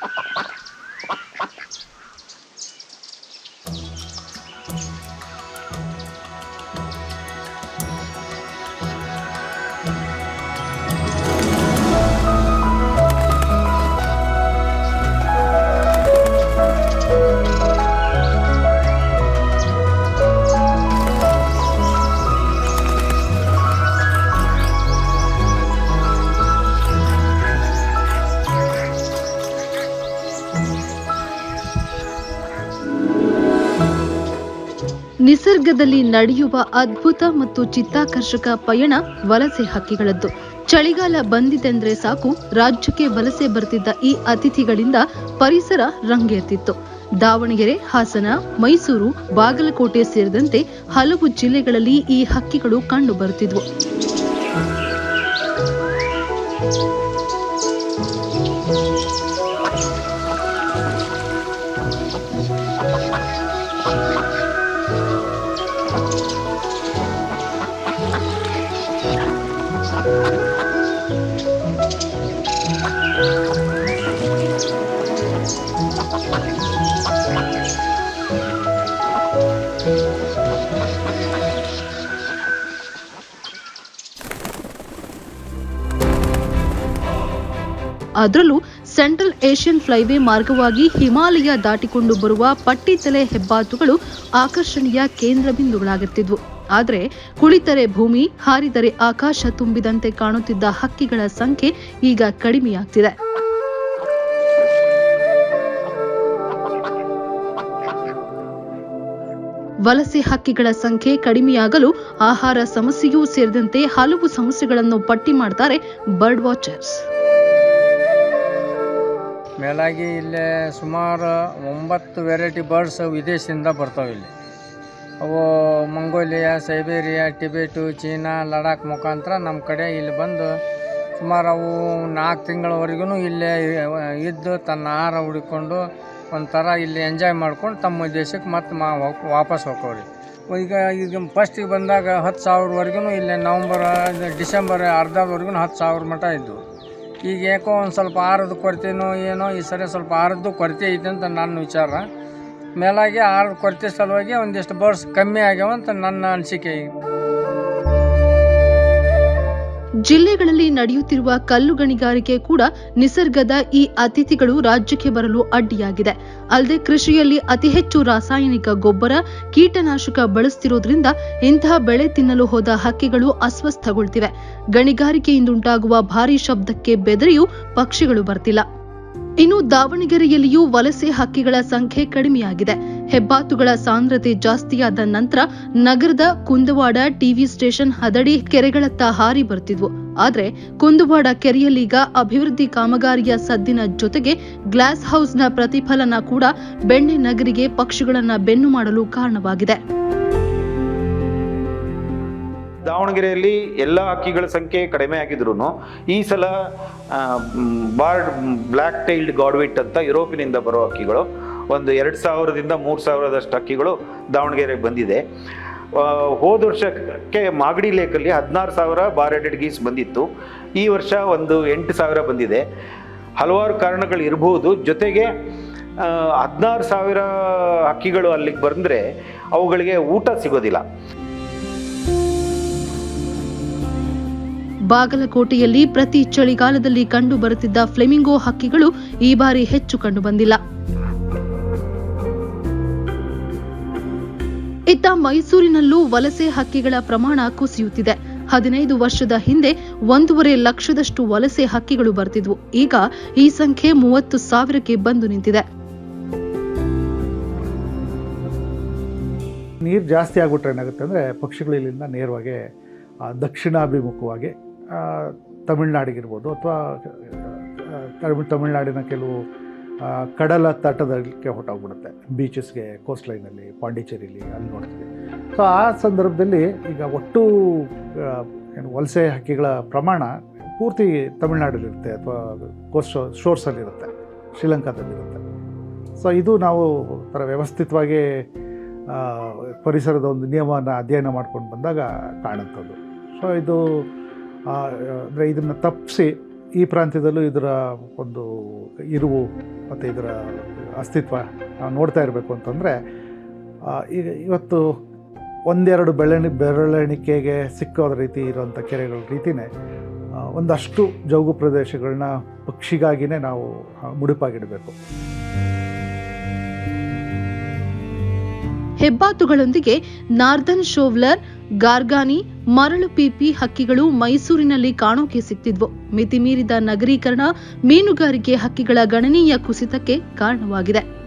Ha ha ha! ನಿಸರ್ಗದಲ್ಲಿ ನಡೆಯುವ ಅದ್ಭುತ ಮತ್ತು ಚಿತ್ತಾಕರ್ಷಕ ಪಯಣ ವಲಸೆ ಹಕ್ಕಿಗಳದ್ದು. ಚಳಿಗಾಲ ಬಂದಿದೆಂದ್ರೆ ಸಾಕು, ರಾಜ್ಯಕ್ಕೆ ವಲಸೆ ಬರ್ತಿದ್ದ ಈ ಅತಿಥಿಗಳಿಂದ ಪರಿಸರ ರಂಗೇರ್ತಿತ್ತು. ದಾವಣಗೆರೆ, ಹಾಸನ, ಮೈಸೂರು, ಬಾಗಲಕೋಟೆ ಸೇರಿದಂತೆ ಹಲವು ಜಿಲ್ಲೆಗಳಲ್ಲಿ ಈ ಹಕ್ಕಿಗಳು ಕಂಡು ಬರುತ್ತಿದ್ವು. ಅದರಲ್ಲೂ ಸೆಂಟ್ರಲ್ ಏಷ್ಯನ್ ಫ್ಲೈವೇ ಮಾರ್ಗವಾಗಿ ಹಿಮಾಲಯ ದಾಟಿಕೊಂಡು ಬರುವ ಪಟ್ಟಿತಲೆ ಹೆಬ್ಬಾತುಗಳು ಆಕರ್ಷಣೀಯ ಕೇಂದ್ರ ಬಿಂದುಗಳಾಗುತ್ತಿದ್ವು. ಆದರೆ ಕುಳಿತರೆ ಭೂಮಿ, ಹಾರಿದರೆ ಆಕಾಶ ತುಂಬಿದಂತೆ ಕಾಣುತ್ತಿದ್ದ ಹಕ್ಕಿಗಳ ಸಂಖ್ಯೆ ಈಗ ಕಡಿಮೆಯಾಗ್ತಿದೆ. ವಲಸೆ ಹಕ್ಕಿಗಳ ಸಂಖ್ಯೆ ಕಡಿಮೆಯಾಗಲು ಆಹಾರ ಸಮಸ್ಯೆಯೂ ಸೇರಿದಂತೆ ಹಲವು ಸಮಸ್ಯೆಗಳನ್ನು ಪಟ್ಟಿ ಮಾಡ್ತಾರೆ ಬರ್ಡ್ ವಾಚರ್ಸ್ ಮೇಲಾಗಿ ಇಲ್ಲಿ ಸುಮಾರು ಒಂಬತ್ತು ವೆರೈಟಿ ಬರ್ಡ್ಸ್ ವಿದೇಶದಿಂದ ಬರ್ತಾವೆ ಇಲ್ಲಿ. ಅವು ಮಂಗೋಲಿಯಾ, ಸೈಬೇರಿಯಾ, ಟಿಬೆಟು, ಚೀನಾ, ಲಡಾಖ್ ಮುಖಾಂತರ ನಮ್ಮ ಕಡೆ ಇಲ್ಲಿ ಬಂದು ಸುಮಾರು ಅವು ನಾಲ್ಕು ತಿಂಗಳವರೆಗೂ ಇಲ್ಲೇ ಇದ್ದು ತನ್ನ ಆಹಾರ ಹುಡುಕೊಂಡು ಒಂಥರ ಇಲ್ಲಿ ಎಂಜಾಯ್ ಮಾಡ್ಕೊಂಡು ತಮ್ಮ ದೇಶಕ್ಕೆ ಮತ್ತೆ ಮಾ ವಾಪ್- ವಾಪಸ್ ಹೋಗೋರಿ ಈಗ ಈಗ ಫಸ್ಟಿಗೆ ಬಂದಾಗ ಹತ್ತು ಸಾವಿರವರೆಗೂ ಇಲ್ಲಿ ನವಂಬರ್ ಡಿಸೆಂಬರ್ ಅರ್ಧದವರೆಗೂ ಹತ್ತು ಸಾವಿರ ಮಟ್ಟ ಇದ್ದವು ಈಗ ಏಕೋ ಒಂದು ಸ್ವಲ್ಪ ಆರದ ಕೊರತೆನೋ ಏನೋ ಈ ಸರಿ ಸ್ವಲ್ಪ ಆರದ್ದು ಕೊರತೆ ಐತೆ ಅಂತ ನನ್ನ ವಿಚಾರ. ಮೇಲಾಗಿ ಆರದ ಕೊರತೆ ಸಲುವಾಗಿ ಒಂದಿಷ್ಟು ಬರ್ಸ್ ಕಮ್ಮಿ ಆಗ್ಯಾವ ಅಂತ ನನ್ನ ಅನಿಸಿಕೆ ಜಿಲ್ಲೆಗಳಲ್ಲಿ ನಡೆಯುತ್ತಿರುವ ಕಲ್ಲು ಗಣಿಗಾರಿಕೆ ಕೂಡ ನಿಸರ್ಗದ ಈ ಅತಿಥಿಗಳು ರಾಜ್ಯಕ್ಕೆ ಬರಲು ಅಡ್ಡಿಯಾಗಿದೆ. ಅಲ್ಲದೆ ಕೃಷಿಯಲ್ಲಿ ಅತಿ ಹೆಚ್ಚು ರಾಸಾಯನಿಕ ಗೊಬ್ಬರ, ಕೀಟನಾಶಕ ಬಳಸ್ತಿರೋದ್ರಿಂದ ಇಂತಹ ಬೆಳೆ ತಿನ್ನಲು ಹೋದ ಹಕ್ಕಿಗಳು ಅಸ್ವಸ್ಥಗೊಳ್ತಿವೆ. ಗಣಿಗಾರಿಕೆಯಿಂದುಂಟಾಗುವ ಭಾರೀ ಶಬ್ದಕ್ಕೆ ಬೆದರಿಯೂ ಪಕ್ಷಿಗಳು ಬರ್ತಿಲ್ಲ. ಇನ್ನು ದಾವಣಗೆರೆಯಲ್ಲಿಯೂ ವಲಸೆ ಹಕ್ಕಿಗಳ ಸಂಖ್ಯೆ ಕಡಿಮೆಯಾಗಿದೆ. ಹೆಬ್ಬಾತುಗಳ ಸಾಂದ್ರತೆ ಜಾಸ್ತಿಯಾದ ನಂತರ ನಗರದ ಕುಂದವಾಡ ಟಿವಿ ಸ್ಟೇಷನ್ ಹದಡಿ ಕೆರೆಗಳತ್ತ ಹಾರಿ ಬರ್ತಿದ್ವು. ಆದರೆ ಕುಂದವಾಡ ಕೆರೆಯಲ್ಲೀಗ ಅಭಿವೃದ್ಧಿ ಕಾಮಗಾರಿಯ ಸದ್ದಿನ ಜೊತೆಗೆ ಗ್ಲಾಸ್ ಹೌಸ್ನ ಪ್ರತಿಫಲನ ಕೂಡ ಬೆಣ್ಣೆ ನಗರಿಗೆ ಪಕ್ಷಿಗಳನ್ನು ಬೆನ್ನು ಮಾಡಲು ಕಾರಣವಾಗಿದೆ. ದಾವಣಗೆರೆಯಲ್ಲಿ ಎಲ್ಲ ಹಕ್ಕಿಗಳ ಸಂಖ್ಯೆ ಕಡಿಮೆ ಆಗಿದ್ರು ಈ ಸಲ ಬಾರ್ಡ್ ಬ್ಲ್ಯಾಕ್ ಟೈಲ್ಡ್ ಗಾಡ್ವಿಟ್ ಅಂತ ಯುರೋಪಿನಿಂದ ಬರೋ ಹಕ್ಕಿಗಳು, ಒಂದು ಎರಡು ಸಾವಿರದಿಂದ ಮೂರು ಸಾವಿರದಷ್ಟು ಹಕ್ಕಿಗಳು ದಾವಣಗೆರೆಗೆ ಬಂದಿದೆ. ಹೋದ ವರ್ಷಕ್ಕೆ ಮಾಗಡಿ ಲೇಕಲ್ಲಿ ಹದಿನಾರು ಸಾವಿರ ಬಾರೆಡೆಡ್ ಗೀಸ್ ಬಂದಿತ್ತು. ಈ ವರ್ಷ ಒಂದು ಎಂಟು ಸಾವಿರ ಬಂದಿದೆ. ಹಲವಾರು ಕಾರಣಗಳು ಇರಬಹುದು ಜೊತೆಗೆ ಹದಿನಾರು ಸಾವಿರ ಹಕ್ಕಿಗಳು ಅಲ್ಲಿಗೆ ಬಂದರೆ ಅವುಗಳಿಗೆ ಊಟ ಸಿಗೋದಿಲ್ಲ. ಬಾಗಲಕೋಟೆಯಲ್ಲಿ ಪ್ರತಿ ಚಳಿಗಾಲದಲ್ಲಿ ಕಂಡು ಬರುತ್ತಿದ್ದ ಫ್ಲೆಮಿಂಗೋ ಹಕ್ಕಿಗಳು ಈ ಬಾರಿ ಹೆಚ್ಚು ಕಂಡು ಬಂದಿಲ್ಲ ಇತ್ತ ಮೈಸೂರಿನಲ್ಲೂ ವಲಸೆ ಹಕ್ಕಿಗಳ ಪ್ರಮಾಣ ಕುಸಿಯುತ್ತಿದೆ. ಹದಿನೈದು ವರ್ಷದ ಹಿಂದೆ ಒಂದೂವರೆ ಲಕ್ಷದಷ್ಟು ವಲಸೆ ಹಕ್ಕಿಗಳು ಬರ್ತಿದ್ವು. ಈಗ ಈ ಸಂಖ್ಯೆ ಮೂವತ್ತು ಸಾವಿರಕ್ಕೆ ಬಂದು ನಿಂತಿದೆ. ನೀರು ಜಾಸ್ತಿ ಆಗ್ಬಿಟ್ರೆ ಏನಾಗುತ್ತೆ ಅಂದರೆ ಪಕ್ಷಿಗಳು ಇಲ್ಲಿಂದ ನೇರವಾಗಿ ದಕ್ಷಿಣಾಭಿಮುಖವಾಗಿ ತಮಿಳ್ನಾಡಿಗಿರ್ಬೋದು ಅಥವಾ ತಮಿಳ್, ತಮಿಳ್ನಾಡಿನ ಕೆಲವು ಕಡಲ ತಟದಕ್ಕೆ ಹೊಟ್ಟೋಗ್ಬಿಡುತ್ತೆ ಬೀಚಸ್ಗೆ ಕೋಸ್ಟ್ ಲೈನಲ್ಲಿ ಪಾಂಡಿಚೇರಿಲಿ ಅಲ್ಲಿ ನೋಡ್ತೀವಿ. ಸೊ ಆ ಸಂದರ್ಭದಲ್ಲಿ ಈಗ ಒಟ್ಟು ಏನು ವಲಸೆ ಹಕ್ಕಿಗಳ ಪ್ರಮಾಣ ಪೂರ್ತಿ ತಮಿಳ್ನಾಡಲ್ಲಿರುತ್ತೆ ಅಥವಾ ಕೋಸ್ಟ್ ಶೋರ್ಸಲ್ಲಿರುತ್ತೆ ಶ್ರೀಲಂಕಾದಲ್ಲಿರುತ್ತೆ. ಸೊ ಇದು ನಾವು ಥರ ವ್ಯವಸ್ಥಿತವಾಗಿ ಪರಿಸರದ ಒಂದು ನಿಯಮವನ್ನು ಅಧ್ಯಯನ ಮಾಡ್ಕೊಂಡು ಬಂದಾಗ ಕಾಣುತ್ತದು ಸೊ ಇದು ಅಂದರೆ ಇದನ್ನು ತಪ್ಪಿಸಿ ಈ ಪ್ರಾಂತ್ಯದಲ್ಲೂ ಇದರ ಒಂದು ಇರುವು ಮತ್ತು ಇದರ ಅಸ್ತಿತ್ವ ನಾವು ನೋಡ್ತಾ ಇರಬೇಕು ಅಂತಂದರೆ ಈಗ ಇವತ್ತು ಒಂದೆರಡು ಬೆಳಣಿ, ಬೆರಳೆಣಿಕೆಗೆ ಸಿಕ್ಕೋದ ರೀತಿ ಇರೋಂಥ ಕೆರೆಗಳ ರೀತಿಯೇ ಒಂದಷ್ಟು ಜೌಗು ಪ್ರದೇಶಗಳನ್ನ ಪಕ್ಷಿಗಾಗಿನೇ ನಾವು ಮುಡಿಪಾಗಿಡಬೇಕು. ಹೆಬ್ಬಾತುಗಳೊಂದಿಗೆ ನಾರ್ದನ್ ಶೋವ್ಲರ್ ಗಾರ್ಗಾನಿ, ಮರಳು ಪೀಪಿ ಹಕ್ಕಿಗಳು ಮೈಸೂರಿನಲ್ಲಿ ಕಾಣೋಕೆ ಸಿಗ್ತಿದ್ವು ಮಿತಿಮೀರಿದ ನಗರೀಕರಣ ಮೀನುಗಾರಿಕೆ ಹಕ್ಕಿಗಳ ಗಣನೀಯ ಕುಸಿತಕ್ಕೆ ಕಾರಣವಾಗಿದೆ.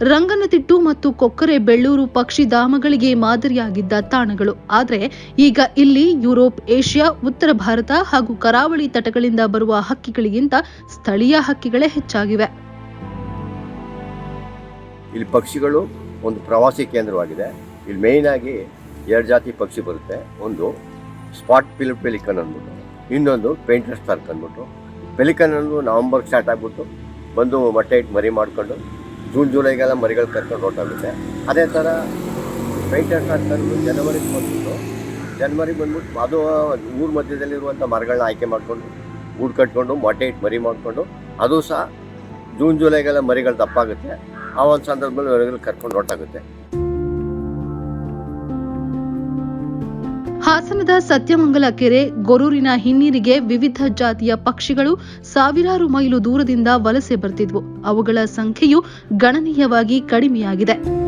ರಂಗನತಿಟ್ಟು ಮತ್ತು ಕೊಕ್ಕರೆ ಬೆಳ್ಳೂರು ಪಕ್ಷಿಧಾಮಗಳಿಗೆ ಮಾದರಿಯಾಗಿದ್ದ ತಾಣಗಳು. ಆದರೆ ಈಗ ಇಲ್ಲಿ ಯುರೋಪ್, ಏಷ್ಯಾ, ಉತ್ತರ ಭಾರತ ಹಾಗೂ ಕರಾವಳಿ ತಟಗಳಿಂದ ಬರುವ ಹಕ್ಕಿಗಳಿಗಿಂತ ಸ್ಥಳೀಯ ಹಕ್ಕಿಗಳೇ ಹೆಚ್ಚಾಗಿವೆ. ಇಲ್ಲಿ ಪಕ್ಷಿಗಳು ಒಂದು ಪ್ರವಾಸಿ ಕೇಂದ್ರವಾಗಿದೆ. ಇಲ್ಲಿ ಮೇಯ್ನ್ ಆಗಿ ಎರಡು ಜಾತಿ ಪಕ್ಷಿ ಬರುತ್ತೆ. ಒಂದು ಸ್ಪಾಟ್ ಪಿಲ್ ಪೆಲಿಕನ್ ಅಂದ್ಬಿಟ್ಟು, ಇನ್ನೊಂದು ಪೇಂಟರ್ ಸ್ಟಾರ್ಕ್ ಅಂದ್ಬಿಟ್ಟು. ಪೆಲಿಕನ್ ಅಂದು ನವಂಬರ್ಗೆ ಸ್ಟಾರ್ಟ್ ಆಗಿಬಿಟ್ಟು ಬಂದು ಮೊಟ್ಟೆ ಇಟ್ಟು ಮರಿ ಮಾಡಿಕೊಂಡು, ಜೂನ್, ಜುಲೈಗೆಲ್ಲ ಮರಿಗಳು ಕರ್ಕೊಂಡು ಹೊರಟಾಗುತ್ತೆ ಅದೇ ಥರ ಪೇಂಟರ್ ಸ್ಟಾರ್ಕ್ ಅಂದ್ಬಿಟ್ಟು ಜನವರಿಗೆ ಬಂದ್ಬಿಟ್ಟು ಜನವರಿ ಬಂದ್ಬಿಟ್ಟು ಅದು ಊರ ಮಧ್ಯದಲ್ಲಿರುವಂಥ ಮರಗಳನ್ನ ಆಯ್ಕೆ ಮಾಡಿಕೊಂಡು ಗೂಡು ಕಟ್ಕೊಂಡು ಮೊಟ್ಟೆ ಇಟ್ಟು ಮರಿ ಮಾಡಿಕೊಂಡು, ಅದು ಸಹ ಜೂನ್, ಜುಲೈಗೆಲ್ಲ ಮರಿಗಳು ದಪ್ಪಾಗುತ್ತೆ. ಆ ಒಂದು ಸಂದರ್ಭದಲ್ಲಿ ಹೊರಗಡೆ ಕರ್ಕೊಂಡು ಹೊರಟಾಗುತ್ತೆ. ಹಾಸನದ ಸತ್ಯಮಂಗಲ ಕೆರೆ ಗೊರೂರಿನ ಹಿನ್ನೀರಿಗೆ ವಿವಿಧ ಜಾತಿಯ ಪಕ್ಷಿಗಳು ಸಾವಿರಾರು ಮೈಲು ದೂರದಿಂದ ವಲಸೆ ಬರ್ತಿದ್ವು. ಅವುಗಳ ಸಂಖ್ಯೆಯು ಗಣನೀಯವಾಗಿ ಕಡಿಮೆಯಾಗಿದೆ.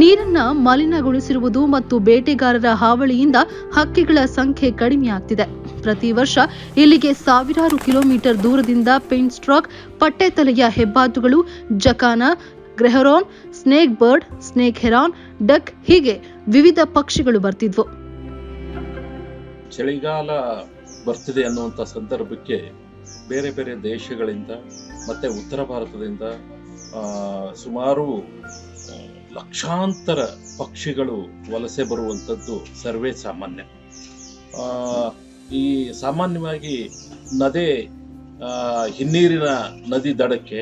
ನೀರನ್ನ ಮಲಿನಗೊಳಿಸಿರುವುದು ಮತ್ತು ಬೇಟೆಗಾರರ ಹಾವಳಿಯಿಂದ ಹಕ್ಕಿಗಳ ಸಂಖ್ಯೆ ಕಡಿಮೆಯಾಗ್ತಿದೆ. ಪ್ರತಿ ವರ್ಷ ಇಲ್ಲಿಗೆ ಸಾವಿರಾರು ಕಿಲೋಮೀಟರ್ ದೂರದಿಂದ ಪೆನ್ಸ್ಟ್ರಾಕ್ ಪಟ್ಟೆತಲೆಯ ಹೆಬ್ಬಾತುಗಳು, jacana, grey heron, snake bird, snake heron, duck ಹೀಗೆ ವಿವಿಧ ಪಕ್ಷಿಗಳು ಬರ್ತಿದ್ವು. ಚಳಿಗಾಲ ಬರ್ತಿದೆ ಅನ್ನುವಂಥ ಸಂದರ್ಭಕ್ಕೆ ಬೇರೆ ಬೇರೆ ದೇಶಗಳಿಂದ ಮತ್ತು ಉತ್ತರ ಭಾರತದಿಂದ ಸುಮಾರು ಲಕ್ಷಾಂತರ ಪಕ್ಷಿಗಳು ವಲಸೆ ಬರುವಂಥದ್ದು ಸರ್ವೇ ಸಾಮಾನ್ಯ. ಈ ಸಾಮಾನ್ಯವಾಗಿ ನದಿ ಹಿನ್ನೀರಿನ ನದಿ ದಡಕ್ಕೆ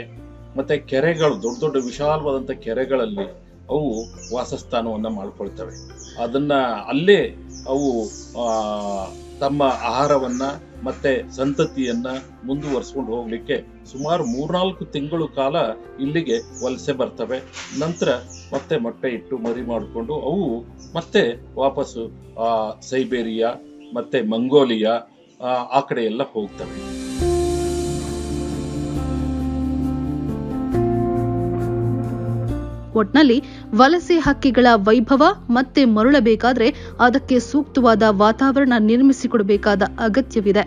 ಮತ್ತು ಕೆರೆಗಳು, ದೊಡ್ಡ ದೊಡ್ಡ ವಿಶಾಲವಾದಂಥ ಕೆರೆಗಳಲ್ಲಿ ಅವು ವಾಸಸ್ಥಾನವನ್ನು ಮಾಡ್ಕೊಳ್ತವೆ. ಅದನ್ನು ಅಲ್ಲೇ ಅವು ತಮ್ಮ ಆಹಾರವನ್ನು ಮತ್ತೆ ಸಂತತಿಯನ್ನ ಮುಂದುವರಿಸ್ಕೊಂಡು ಹೋಗಲಿಕ್ಕೆ ಸುಮಾರು ಮೂರ್ನಾಲ್ಕು ತಿಂಗಳು ಕಾಲ ಇಲ್ಲಿಗೆ ವಲಸೆ ಬರ್ತವೆ. ನಂತರ ಮತ್ತೆ ಮೊಟ್ಟೆ ಇಟ್ಟು ಮರಿ ಮಾಡಿಕೊಂಡು ಅವು ಮತ್ತೆ ವಾಪಸ್ಸು ಆ, ಸೈಬೇರಿಯಾ ಮತ್ತೆ ಮಂಗೋಲಿಯಾ ಆ, ಕಡೆ ಎಲ್ಲ ಹೋಗ್ತವೆ. ಒಟ್ನಲ್ಲಿ ವಲಸೆ ಹಕ್ಕಿಗಳ ವೈಭವ ಮತ್ತೆ ಮರಳಬೇಕಾದ್ರೆ ಅದಕ್ಕೆ ಸೂಕ್ತವಾದ ವಾತಾವರಣ ನಿರ್ಮಿಸಿಕೊಡಬೇಕಾದ ಅಗತ್ಯವಿದೆ.